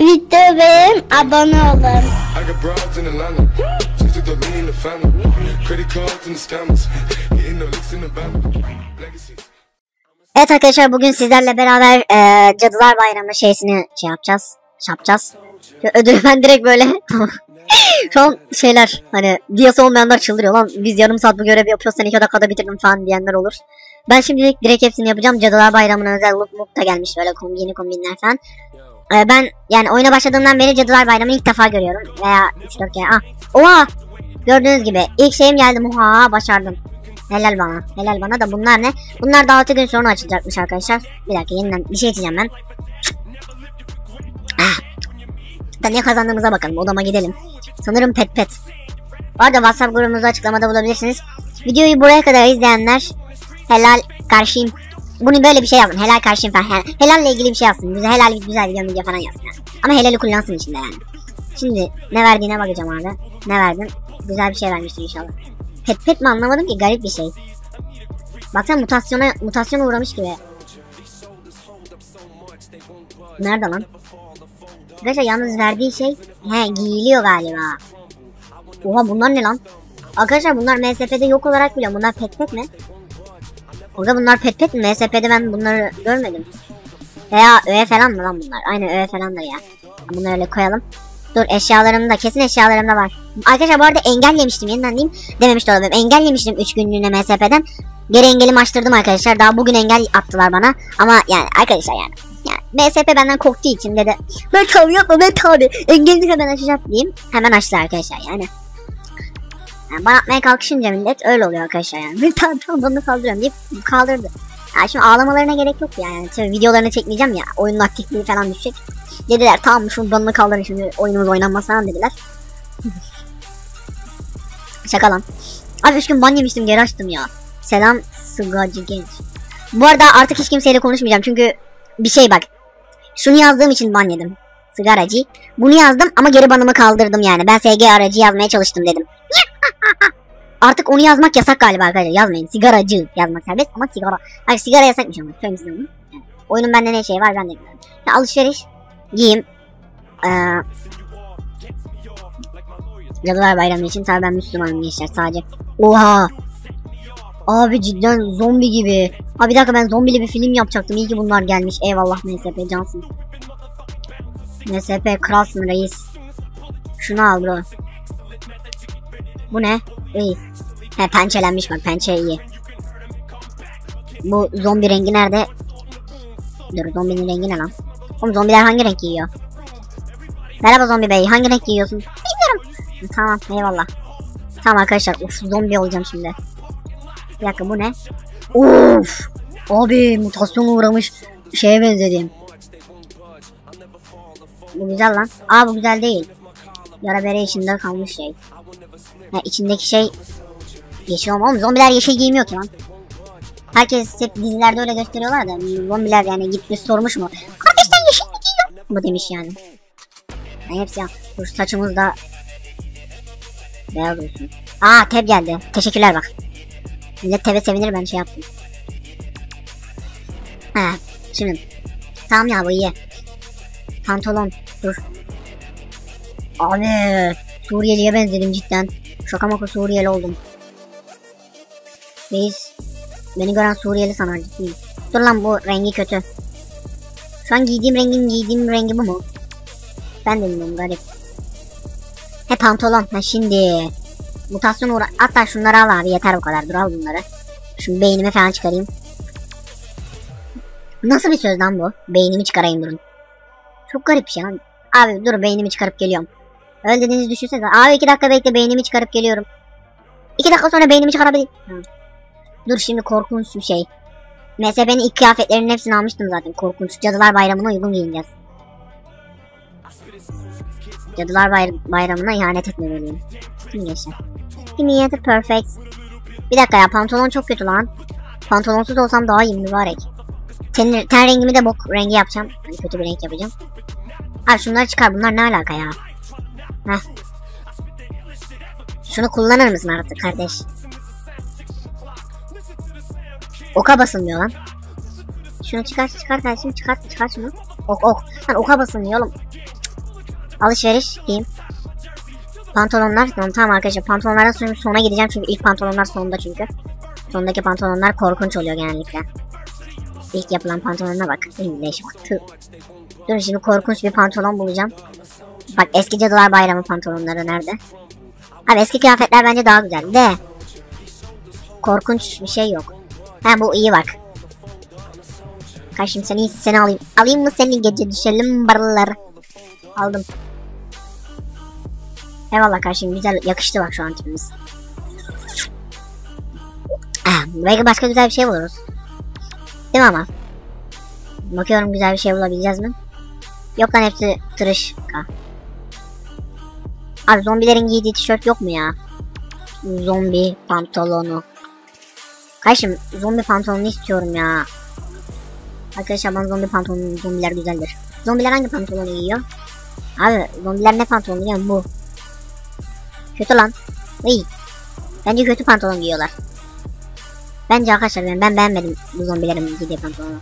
Video beğen, abone olun. Evet arkadaşlar bugün sizlerle beraber eee, Cadılar Bayramı şeysini şey yapacağız. Şey yapacağız. Ya, Ödülü ben direkt böyle şu an şeyler hani diyası olmayanlar çıldırıyor lan biz yarım saat bu görevi yapıyoruz sen iki dakikada bitirdim falan diyenler olur. Ben şimdilik direkt hepsini yapacağım. Cadılar Bayramı'na özel look look da gelmiş böyle kom yeni kombinler falan. Eee, ben yani oyuna başladığımdan beri Cadılar Bayramı'nı ilk defa görüyorum. Veya 3-4 kere. Ah. Oha! Gördüğünüz gibi ilk şeyim geldi. Muha başardım. Helal bana. Helal bana da bunlar ne? Bunlar da 6 gün sonra açılacakmış arkadaşlar. Bir dakika yeniden bir şey içeceğim ben. Ah. Da ne kazandığımıza bakalım. Odama gidelim. Sanırım pet pet. Bu arada WhatsApp grubumuzu açıklamada bulabilirsiniz. Videoyu buraya kadar izleyenler helal karşıyım. Bunu böyle bir şey yazın. Helal karşıyım falan. Yani helalle ilgili bir şey yazsın. Güzel helal güzel video video falan yazsın. Yani. Ama helali kullansın içinde yani. Şimdi ne verdiğine bakacağım abi. Ne verdin? Güzel bir şey vermiştir inşallah. Pet pet mi anlamadım ki garip bir şey. Baksana mutasyona mutasyona uğramış gibi. Nerede lan? Arkadaşlar yalnız verdiği şey he giyiliyor galiba. Oha bunlar ne lan? Arkadaşlar bunlar MSP'de yok olarak biliyorum. Bunlar pet pet mi? Orada bunlar pet pet mi? MSP'de ben bunları görmedim. Veya öğe falan mı lan bunlar? Aynen öğe falandır ya. Bunları öyle koyalım. Dur eşyalarımda kesin eşyalarımda var. Arkadaşlar bu arada engellemiştim yeniden diyeyim. Dememiş de olabilirim. Engellemiştim 3 günlüğüne MSP'den. Geri engelimi açtırdım arkadaşlar. Daha bugün engel attılar bana. Ama yani arkadaşlar yani. Yani MSP benden korktuğu için dedi. Ben tabi yapma ben tabi. Engelini hemen açacağım diyeyim. Hemen açtı arkadaşlar yani. Yani bana atmaya kalkışınca millet öyle oluyor arkadaşlar yani. Ben tamam tamam bunu kaldırıyorum deyip kaldırdı. Yani şimdi ağlamalarına gerek yok yani. Tabii videolarını çekmeyeceğim ya. Oyunun aktifliği falan düşecek. Dediler tamam şunu banını kaldırın şimdi oyunumuz oynanmaz falan dediler. Şaka lan. Abi 3 gün ban yemiştim geri açtım ya. Selam Sıgacı Genç. Bu arada artık hiç kimseyle konuşmayacağım çünkü bir şey bak. Şunu yazdığım için ban yedim. Sigaracı. Bunu yazdım ama geri banımı kaldırdım yani. Ben SG aracı yazmaya çalıştım dedim. Artık onu yazmak yasak galiba arkadaşlar. Yazmayın. Sigaracı yazmak serbest ama sigara. Hayır sigara yasakmış ama. Size bunu. Yani oyunun bende ne şey var ben de bilmiyorum. Ya, alışveriş. Giyim. Ee, Cadılar Bayramı için tabi ben Müslümanım gençler sadece. Oha. Abi cidden zombi gibi. Abi bir dakika ben zombili bir film yapacaktım. İyi ki bunlar gelmiş. Eyvallah MSP cansın. MSP kralsın reis. Şunu al bro. Bu ne? İyi. He pençelenmiş bak pençe iyi. Bu zombi rengi nerede? Dur zombinin rengi ne lan? Oğlum zombiler hangi renk giyiyor? Merhaba zombi bey hangi renk giyiyorsun? Bilmiyorum. Tamam eyvallah. Tamam arkadaşlar uf zombi olacağım şimdi. Bir dakika bu ne? Uf. Abi mutasyona uğramış şeye benzedim. Bu güzel lan. Aa bu güzel değil. Yara bere içinde kalmış şey. Ha, içindeki şey yeşil olma. Oğlum zombiler yeşil giymiyor ki lan. Herkes hep dizilerde öyle gösteriyorlar da zombiler yani gitmiş sormuş mu? Kardeşten yeşil mi giyiyor? Bu demiş yani. yani hepsi ya. Dur saçımız da beyaz olsun. Aa teb geldi. Teşekkürler bak. Millet tebe sevinir ben şey yaptım. He şimdi. Tamam ya bu iyi. Pantolon dur. Abi Suriyeli'ye benzedim cidden. Şaka maka Suriyeli oldum. Reis beni gören Suriyeli sanar ciddiyim. Dur lan bu rengi kötü. Şu an giydiğim rengin giydiğim rengi bu mu? Ben de bilmiyorum garip. He pantolon. Ha şimdi. Mutasyon uğra... Hatta şunları al abi yeter bu kadar. Dur al bunları. Şu beynimi falan çıkarayım. Nasıl bir söz lan bu? Beynimi çıkarayım durun. Çok garip bir şey lan. Abi dur beynimi çıkarıp geliyorum. Öyle dediğinizi düşünsenize. Abi iki dakika bekle beynimi çıkarıp geliyorum. İki dakika sonra beynimi çıkarabilirim. Dur şimdi korkunç bir şey. MSP'nin ilk kıyafetlerinin hepsini almıştım zaten. Korkunç. Cadılar Bayramı'na uygun giyineceğiz. Cadılar Bay Bayramı'na ihanet etmemeliyim. Kim geçer? Niyeti perfect. Bir dakika ya pantolon çok kötü lan. Pantolonsuz olsam daha iyi mübarek. Ten, ten rengimi de bok rengi yapacağım. Hani kötü bir renk yapacağım. Abi şunları çıkar bunlar ne alaka ya? Heh. Şunu kullanır mısın artık kardeş? Oka basılmıyor lan. Şunu çıkar çıkar kardeşim çıkar çıkar şunu. Ok ok. Lan oka basılmıyor oğlum. Alışveriş diyeyim. Pantolonlar tamam, tamam arkadaşlar pantolonlardan sonra gideceğim çünkü ilk pantolonlar sonunda çünkü. Sondaki pantolonlar korkunç oluyor genellikle. İlk yapılan pantolonuna bak. İyi, Leş bak. Tüh. Dur şimdi korkunç bir pantolon bulacağım. Bak eski cadılar bayramı pantolonları nerede? Abi eski kıyafetler bence daha güzel de. Korkunç bir şey yok. Ha bu iyi bak. Karşım seni seni alayım. Alayım mı seni gece düşelim barıları. Aldım. Eyvallah karşım güzel yakıştı bak şu an tipimiz. Ah, belki başka güzel bir şey buluruz. Değil mi ama? Bakıyorum güzel bir şey bulabileceğiz mi? Yok lan hepsi tırışka. Abi zombilerin giydiği tişört yok mu ya? Zombi pantolonu. Kardeşim zombi pantolonu istiyorum ya. Arkadaşlar ben zombi pantolonu zombiler güzeldir. Zombiler hangi pantolonu giyiyor? Abi zombiler ne pantolonu musun? Bu. Kötü lan. İyi. Bence kötü pantolon giyiyorlar. Bence arkadaşlar ben, ben beğenmedim bu zombilerin giydiği pantolonu.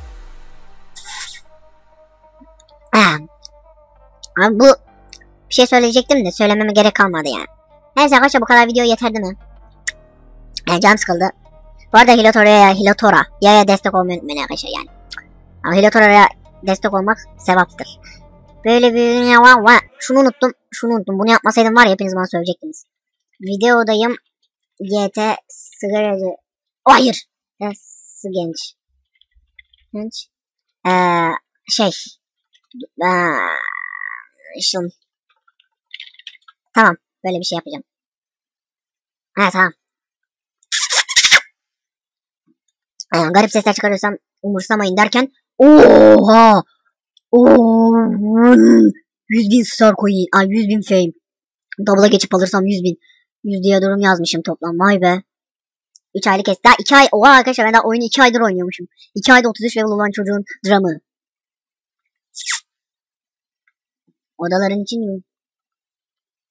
Abi bu bir şey söyleyecektim de söylememe gerek kalmadı yani. Neyse arkadaşlar bu kadar video yeter değil mi? Yani can sıkıldı. Bu arada Hilotora'ya Hilotora yaya destek olmayı unutmayın arkadaşlar yani. Ama Hilotora'ya destek olmak sevaptır. Böyle bir şunu unuttum. Şunu unuttum. Bunu yapmasaydım var ya hepiniz bana söyleyecektiniz. Videodayım. GT sigaracı. Oh, hayır. Nasıl genç? Genç. Ee, şey. Ee, şun. Tamam. Böyle bir şey yapacağım. Ha tamam. Yani garip sesler çıkarıyorsam umursamayın derken Oha! Oo! 100 bin star coin. Ay 100 bin fame. Double'a geçip alırsam 100 bin. 100 diye durum yazmışım toplam. Vay be. 3 aylık kes. Daha 2 ay. Oha arkadaşlar ben daha oyunu 2 aydır oynuyormuşum. 2 ayda 33 level olan çocuğun dramı. Odaların için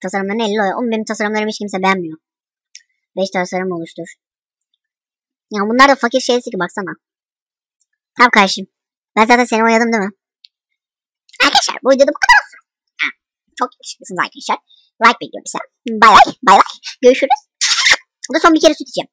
tasarımlarını 50 oluyor. Oğlum benim tasarımlarımı hiç kimse beğenmiyor. 5 tasarım oluştur. Ya bunlar da fakir şeysi ki baksana. Tamam kardeşim. Ben zaten seni oynadım değil mi? Arkadaşlar bu videoda bu kadar olsun. Çok yakışıklısınız arkadaşlar. Like bekliyorum size. Bay bay. Bay bay. Görüşürüz. Bu da son bir kere süt içeceğim.